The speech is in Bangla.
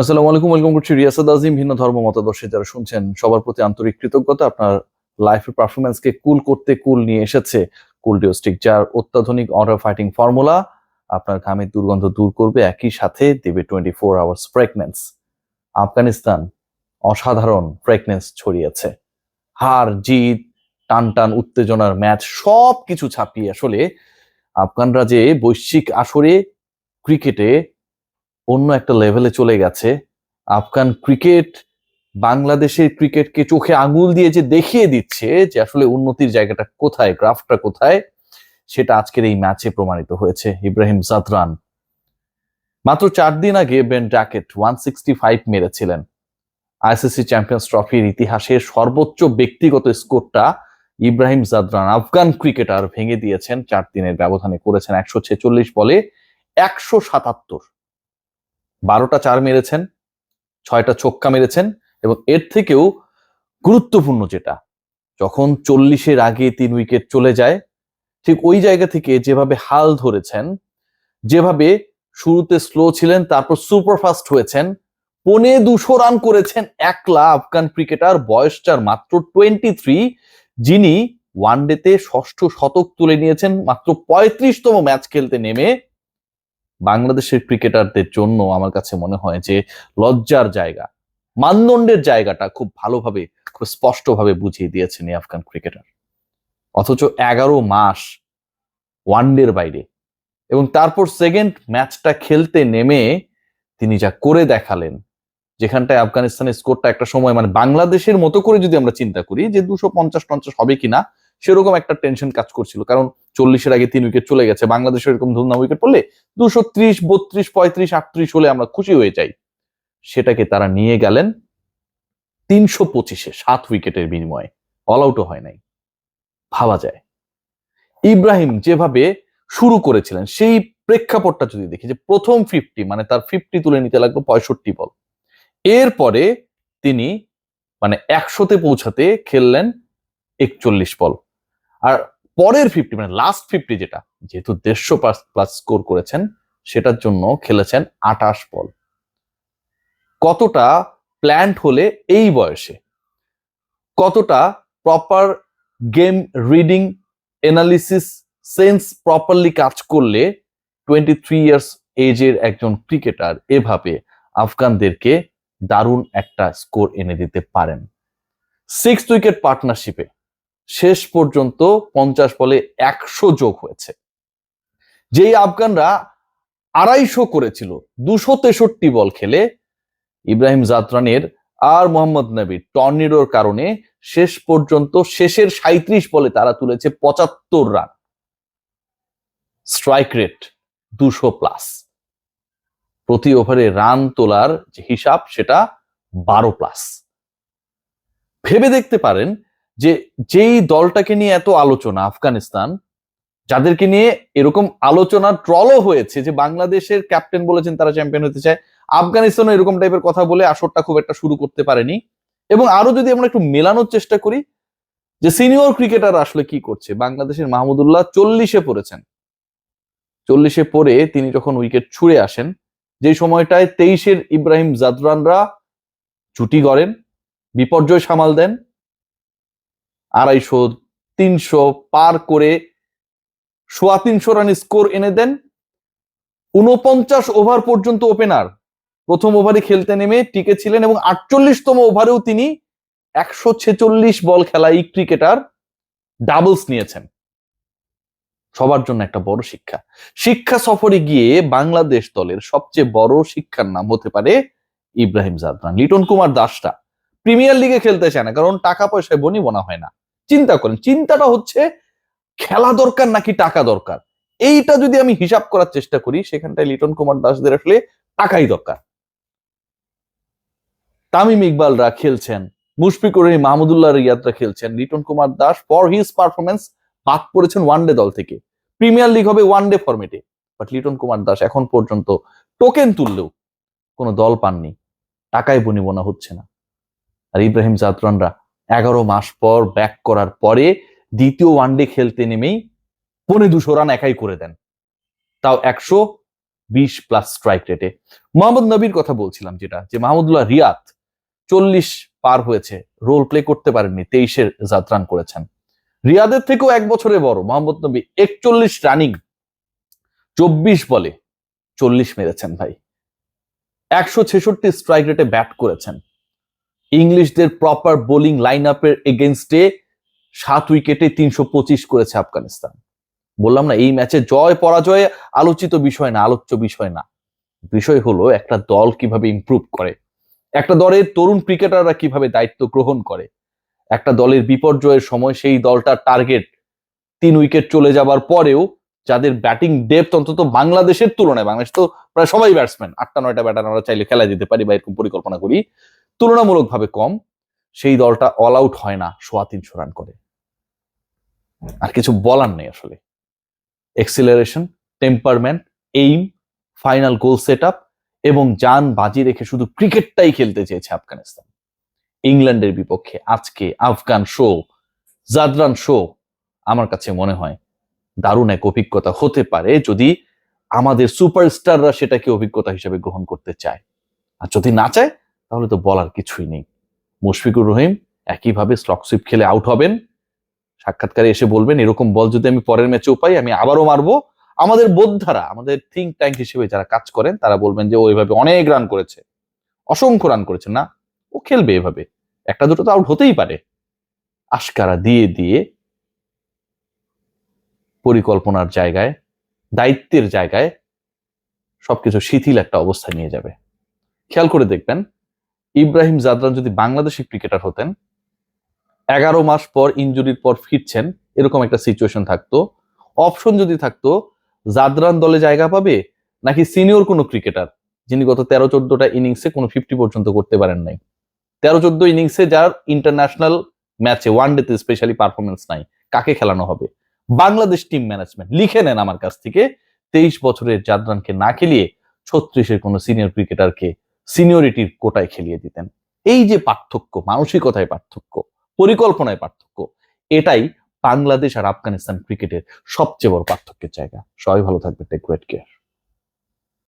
আসসালামু আলাইকুম, ওয়েলকাম করছি রিয়াসাদ আজিম, ভিন্ন ধর্ম মতাদর্শী। যারা শুনছেন, সবার প্রতি আন্তরিক কৃতজ্ঞতা। আপনার লাইফের পারফরমেন্সকে কুল করতে কুল নিয়ে এসেছে কুল ডিওস্টিক যার অত্যাধুনিক অর্ডার ফাইটিং ফর্মুলা আপনার ঘামের দুর্গন্ধ দূর করবে। একই সাথে দেবে twenty four hours fragrance Afghanistan, অসাধারণ ফ্রেগনেন্স ছড়িয়েছে। হার, জিত টান টান উত্তেজনার ম্যাচ সব কিছু ছাপিয়ে আসলে আফগানরা যে বৈশ্বিক আসরে ক্রিকেটে অন্য একটা লেভেলে চলে গেছে। আফগান ক্রিকেট বাংলাদেশের ক্রিকেটকে চোখে আঙুল দিয়ে যে দেখিয়ে দিচ্ছে যে আসলে উন্নতির জায়গাটা কোথায় গ্রাফটা কোথায়, সেটা আজকের এই ম্যাচে প্রমাণিত হয়েছে। ইব্রাহিম জাদরান। মাত্র চার দিন আগে Ben Duckett one sixty five মেরেছিলেন ICC champions ট্রফির ইতিহাসের সর্বোচ্চ ব্যক্তিগত স্কোরটা ইব্রাহিম জাদরান, আফগান ক্রিকেটার ভেঙে দিয়েছেন। চার দিনের ব্যবধানে করেছেন একশো ছেচল্লিশ বলে একশো সাতাত্তর। বারোটা চার মেরেছেন, ছয়টা ছক্কা মেরেছেন এবং এর থেকেও গুরুত্বপূর্ণ যেটা, যখন চল্লিশের আগে তিন উইকেট চলে যায়, ঠিক ওই জায়গা থেকে যেভাবে হাল ধরেছেন, যেভাবে শুরুতে স্লো ছিলেন, তারপর সুপারফাস্ট হয়েছেন, পনে দুশো রান করেছেন একলা আফগান ক্রিকেটার বয়সটার মাত্র টোয়েন্টি থ্রি যিনি ওয়ানডেতে ষষ্ঠ শতক তুলে নিয়েছেন, মাত্র পঁয়ত্রিশতম ম্যাচ খেলতে নেমে বাংলাদেশের ক্রিকেটারদের জন্য আমার কাছে মনে হয় যে লজ্জার জায়গা। মানদণ্ডের জায়গাটা খুব ভালোভাবে, খুব স্পষ্টভাবে বুঝিয়ে দিয়েছেন এই আফগান ক্রিকেটার। অথচ এগারো মাস ওয়ানডের বাইরে এবং তারপর সেকেন্ড ম্যাচটা খেলতে নেমে তিনি যা করে দেখালেন, যেখানটায় আফগানিস্তানের স্কোরটা একটা সময় মানে বাংলাদেশের মতো করে যদি আমরা চিন্তা করি যে দুশো পঞ্চাশ টঞ্চাশ হবে কিনা, সেরকম একটা টেনশন কাজ করছিল। কারণ চল্লিশের আগে তিন উইকেট চলে গেছে। বাংলাদেশের এরকম ধুমধাম উইকেট পড়লে দুশো ত্রিশ, বত্রিশ, পঁয়ত্রিশ, আটত্রিশ হলে আমরা খুশি হয়ে যাই। সেটাকে তারা নিয়ে গেলেন তিনশো পঁচিশে, সাত উইকেটের বিনিময়ে। অল আউটও হয় নাই। ভাবা যায়। ইব্রাহিম যেভাবে শুরু করেছিলেন, সেই প্রেক্ষাপটটা যদি দেখি, যে প্রথম ফিফটি মানে তার ফিফটি তুলে নিতে লাগল পঁয়ষট্টি বল। এরপরে তিনি মানে একশোতে পৌঁছাতে খেললেন একচল্লিশ বল। আর পরের ফিফটি মানে লাস্ট ফিফটি যেটা, যেহেতু দেড়শো প্লাস স্কোর করেছেন, সেটার জন্য খেলেছেন আটাশ বল কতটা প্ল্যান্ট হলে এই বয়সে? কতটা proper game reading analysis sense properly কাজ করলে টোয়েন্টি থ্রি ইয়ার্স এজের একজন ক্রিকেটার এভাবে আফগানদেরকে দারুণ একটা স্কোর এনে দিতে পারেন? সিক্স উইকেট পার্টনারশিপে শেষ পর্যন্ত পঞ্চাশ বলে একশো যোগ হয়েছে। যেই আফগানরা আড়াইশো করেছিল, দুশো তেষট্টি বল খেলে, ইব্রাহিম জাতরানের আর মোহাম্মদ নবীর টর্নিডোর কারণে শেষ পর্যন্ত শেষের সাঁত্রিশ বলে তারা তুলেছে পঁচাত্তর রান। স্ট্রাইক রেট দুশো প্লাস। প্রতি ওভারে রান তোলার যে হিসাব, সেটা বারো প্লাস। ভেবে দেখতে পারেন যে যেই দলটাকে নিয়ে এত আলোচনা, আফগানিস্তান, যাদেরকে নিয়ে এরকম আলোচনা ট্রলও হয়েছে যে বাংলাদেশের ক্যাপ্টেন বলেছেন তারা চ্যাম্পিয়ন হতে চায়, আফগানিস্তানও এরকম টাইপের কথা বলে আসরটা খুব একটা শুরু করতে পারেনি। এবং আরও যদি আমরা একটু মেলানোর চেষ্টা করি, যে সিনিয়র ক্রিকেটার আসলে কি করছে? বাংলাদেশের মাহমুদুল্লাহ চল্লিশে পড়েছেন। চল্লিশে পড়ে তিনি যখন উইকেট ছুড়ে আসেন, যে সময়টায় তেইশের ইব্রাহিম জাদরানরা ছুটি করেন বিপর্যয় সামাল দেন আড়াইশো, তিনশো পার করে সোয়া তিনশো রান স্কোর এনে দেন। উনপঞ্চাশ ওভার পর্যন্ত ওপেনার। প্রথম ওভারে খেলতে নেমে টিকে ছিলেন এবং আটচল্লিশতম ওভারেও তিনি একশো ছেচল্লিশ বল খেলা এই ক্রিকেটার ডাবলস নিয়েছেন। সবার জন্য একটা বড় শিক্ষা। শিক্ষা সফরে গিয়ে বাংলাদেশ দলের সবচেয়ে বড় শিক্ষার নাম হতে পারে ইব্রাহিম জাদরান। লিটন কুমার দাসটা প্রিমিয়ার লিগে খেলতে চায় না, কারণ টাকা পয়সায় বনি বনা হয় না। চিন্তা করেন। চিন্তাটা হচ্ছে খেলা দরকার নাকি টাকা দরকার? এইটা যদি আমি হিসাব করার চেষ্টা করি, সেখানটায় লিটন কুমার দাসদের আসলে টাকাই দরকার। তামিম ইকবালরা খেলছেন, মুশফিকুর মাহমুদুল্লাহ রিয়াদরা খেলছেন। Liton Kumar Das for his performance বাদ পড়েছেন ওয়ানডে দল থেকে। প্রিমিয়ার লিগ হবে ওয়ানডে ফরম্যাটে বাট লিটন কুমার দাস এখন পর্যন্ত টোকেন তুললেও কোনো দল পাননি। টাকায় বনিবনা হচ্ছে না। আর ইব্রাহিম জাদরানরা এগারো মাস পর ব্যাক করার পরে দ্বিতীয় ওয়ানডে খেলতে নেমেই পনে দুশো রান একাই করে দেন। তাও একশো বিশ প্লাস স্ট্রাইক রেটে মোহাম্মদ নবীর কথা বলছিলাম যেটা, যে মাহমুদুল্লাহ রিয়াদ চল্লিশ পার হয়েছে রোল প্লে করতে পারেননি, তেইশের যাত্রান করেছেন। রিয়াদের থেকেও এক বছরে বড়, মোহাম্মদ নবী একচল্লিশ রানিং চব্বিশ বলে চল্লিশ মেরেছেন ভাই। একশো ছেষট্টি স্ট্রাইক রেটে ব্যাট করেছেন। ইংলিশদের প্রপার বোলিং লাইন আপের এগেনস্টে সাত উইকেটে তিনশো পঁচিশ করেছে আফগানিস্তান। বললাম না, এই ম্যাচে জয় পরাজয় আলোচিত বিষয় না, আলোচ্য বিষয় না। বিষয় হলো একটা দল কীভাবে ইমপ্রুভ করে। একটা দলের তরুণ ক্রিকেটাররা কীভাবে দায়িত্ব গ্রহণ করে। একটা দলের বিপর্যয়ের সময় সেই দলটার টার্গেট তিন উইকেট চলে যাবার পরেও যাদের ব্যাটিং ডেপথ অন্তত বাংলাদেশের তুলনায়, বাংলাদেশ তো প্রায় সবাই ব্যাটসম্যান আটটা, নয়টা ব্যাটার আমরা চাইলে খেলা দিতে পারি বা এরকম পরিকল্পনা করি তুলনামূলকভাবে কম, সেই দলটা অল আউট হয় না সোয়া তিনশো রান করে। আর কিছু বলার নেই আসলে। Acceleration temperament aim final goal set up এবং যান বাজি রেখে শুধু ক্রিকেটটাই খেলতে চেয়েছে আফগানিস্তান। ইংল্যান্ডের বিপক্ষে আজকে আফগান শো জাদরান শো আমার কাছে মনে হয় দারুণ এক অভিজ্ঞতা হতে পারে যদি আমাদের সুপারস্টাররা সেটাকে অভিজ্ঞতা হিসেবে গ্রহণ করতে চায়। আর যদি না চায় তাহলে তো বলার কিছুই নেই। মুশফিকুর রহিম একইভাবে স্লক সুইপ খেলে আউট হবেন। সাক্ষাৎকারে এসে বলবেন, এরকম বল যদি আমি পরের ম্যাচেও পাই, আমি আবারও মারবো। আমাদের বোদ্ধারা, আমাদের থিঙ্ক ট্যাঙ্ক হিসেবে যারা কাজ করেন, তারা বলবেন যে, ও এভাবে অনেক রান করেছে। অসংখ্য রান করেছে। না, ও খেলবে এভাবে। একটা দুটো তো আউট হতেই পারে। আশকারা দিয়ে দিয়ে পরিকল্পনার জায়গায়, দায়িত্বের জায়গায় সবকিছু শিথিল একটা অবস্থায় নিয়ে যাবে। খেয়াল করে দেখবেন ইব্রাহিম জাদরান যদি বাংলাদেশি ক্রিকেটার হতেন, এগারো মাস পর ইঞ্জুরির পর ফিরছেন, এরকম একটা সিচুয়েশন থাকতো। অপশন যদি থাকতো, জাদরান দলে জায়গা পাবে নাকি সিনিয়র কোনো ক্রিকেটার যিনি গত তেরো চোদ্দটা ইনিংসে কোনো ফিফটি পর্যন্ত করতে পারেন নাই? তেরো চোদ্দ ইনিংসে যার ইন্টারন্যাশনাল ম্যাচে ওয়ান ডেতে স্পেশালি পারফরমেন্স নাই, কাকে খেলানো হবে? বাংলাদেশ টিম ম্যানেজমেন্ট লিখে নেন আমার কাছ থেকে, তেইশ বছরের জাদরানকে না খেলিয়ে ছত্রিশের কোনো সিনিয়র ক্রিকেটারকে সিনিয়রিটির কোটায় খেলিয়ে দিতেন। এই যে পার্থক্য, মানসিকতায় পার্থক্য, পরিকল্পনায় পার্থক্য, এটাই বাংলাদেশ আর আফগানিস্তান ক্রিকেটের সবচেয়ে বড় পার্থক্যের জায়গা। সবাই ভালো থাকবে টেক গ্রেট কেয়ার